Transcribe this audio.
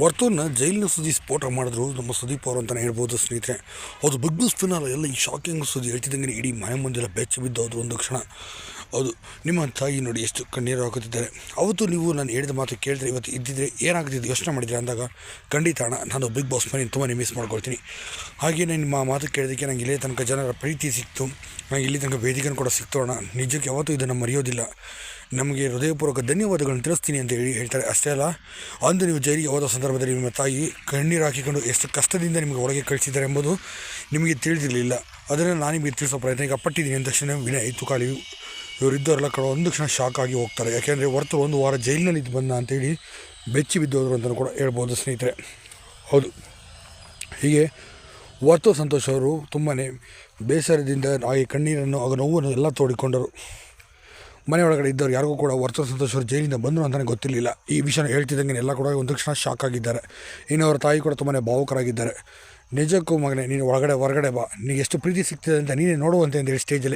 ವರ್ತೂರ್ನ ಜೈಲಿನ ಸುದ್ದಿ ಸ್ಫೋಟ ಮಾಡಿದ್ರು ನಮ್ಮ ಸುದೀಪ್ ಅವರು ಅಂತಲೇ ಹೇಳ್ಬೋದು ಸ್ನೇಹಿತರೆ. ಅದು ಬಿಗ್ ಬಾಸ್ ಫಿನಾಲ ಎಲ್ಲ ಈ ಶಾಕಿಂಗ್ ಸುದ್ದಿ ಹೇಳ್ತಿದ್ದಂಗೆ ಇಡೀ ಮನೆ ಮುಂದೆಲ್ಲ ಬೆಚ್ಚ ಬಿದ್ದೋದ್ರು ಒಂದು ಕ್ಷಣ. ಹೌದು, ನಿಮ್ಮ ತಾಯಿ ನೋಡಿ ಎಷ್ಟು ಕಣ್ಣೀರು ಹಾಕುತ್ತಿದ್ದಾರೆ. ಅವತ್ತು ನೀವು ನಾನು ಹೇಳಿದ ಮಾತು ಕೇಳಿದ್ರೆ ಇವತ್ತು ಇದ್ದಿದ್ರೆ ಏನಾಗ್ತಿದ್ದು ಯೋಚನೆ ಮಾಡಿದ್ರೆ ಅಂದಾಗ, ಖಂಡಿತ ಅಣ್ಣ, ನಾನು ಬಿಗ್ ಬಾಸ್ ಮನೆ ತುಂಬಾ ಮಿಸ್ ಮಾಡ್ಕೊಳ್ತೀನಿ. ಹಾಗೆಯೇ ನಿಮ್ಮ ಮಾತು ಕೇಳಿದಕ್ಕೆ ನನಗೆ ಇಲ್ಲೇ ತನಕ ಜನರ ಪ್ರೀತಿ ಸಿಕ್ತು. ನನಗೆ ಇಲ್ಲಿ ತನಕ ವೇದಿಕೆಯನ್ನು ಕೂಡ ಸಿಕ್ತು ಅಣ್ಣ. ನಿಜಕ್ಕೆ ಯಾವತ್ತೂ ಇದನ್ನು ಮರೆಯೋದಿಲ್ಲ. ನಮಗೆ ಹೃದಯಪೂರ್ವಕ ಧನ್ಯವಾದಗಳನ್ನು ತಿಳಿಸ್ತೀನಿ ಅಂತ ಹೇಳಿ ಹೇಳ್ತಾರೆ. ಅಷ್ಟೇ ಅಲ್ಲ, ಅಂದು ನೀವು ಜೈಲಿಗೆ ಹೋದ ಸಂದರ್ಭದಲ್ಲಿ ನಿಮ್ಮ ತಾಯಿ ಕಣ್ಣೀರು ಹಾಕಿಕೊಂಡು ಎಷ್ಟು ಕಷ್ಟದಿಂದ ನಿಮಗೆ ಒಳಗೆ ಕಳಿಸಿದ್ದಾರೆ ಎಂಬುದು ನಿಮಗೆ ತಿಳಿದಿರಲಿಲ್ಲ. ಅದನ್ನು ನಾನು ನಿಮಗೆ ತಿಳಿಸೋ ಪ್ರಯತ್ನ ಈಗ ಪಟ್ಟಿದ್ದೀನಿ ಅಂದ ತಕ್ಷಣ ವಿನಯ್ ತುಕಾಲಿ ಇವರಿದ್ದವರೆಲ್ಲ ಕಡೆ ಒಂದು ಕ್ಷಣ ಶಾಕ್ ಆಗಿ ಹೋಗ್ತಾರೆ. ಯಾಕೆಂದರೆ ಹೊರತು ಒಂದು ವಾರ ಜೈಲಿನಲ್ಲಿ ಇದ್ದು ಬಂದ ಅಂತೇಳಿ ಬೆಚ್ಚಿ ಬಿದ್ದೋದ್ರು ಅಂತಲೂ ಕೂಡ ಹೇಳ್ಬೋದು ಸ್ನೇಹಿತರೆ. ಹೌದು. ಹೀಗೆ ವರ್ತು ಸಂತೋಷ್ ಅವರು ತುಂಬಾ ಬೇಸರದಿಂದ ಆಗಿ ಕಣ್ಣೀರನ್ನು, ಆಗ ನೋವನ್ನು ಎಲ್ಲ ತೋಡಿಕೊಂಡರು. ಮನೆ ಒಳಗಡೆ ಇದ್ದವ್ರು ಯಾರಿಗೂ ಕೂಡ ವರ್ತ ಸಂತೋಷ್ ಅವರು ಜೈಲಿಂದ ಬಂದರು ಅಂತಲೇ ಗೊತ್ತಿರಲಿಲ್ಲ. ಈ ವಿಷಯನ ಹೇಳ್ತಿದ್ದಂಗೆ ಎಲ್ಲ ಕೂಡ ಒಂದು ಕ್ಷಣ ಶಾಕ್ ಆಗಿದ್ದಾರೆ. ಇನ್ನು ಅವರ ತಾಯಿ ಕೂಡ ತುಂಬಾ ಭಾವುಕರಾಗಿದ್ದಾರೆ. ನಿಜಕ್ಕೂ ಮಗನೇ, ನೀನು ಒಳಗಡೆ, ಹೊರಗಡೆ ಬಾ. ನಿನಗೆ ಎಷ್ಟು ಪ್ರೀತಿ ಸಿಗ್ತಿದೆ ಅಂತ ನೀನೇ ನೋಡುವಂತೆ ಅಂತೇಳಿ ಸ್ಟೇಜಲ್ಲಿ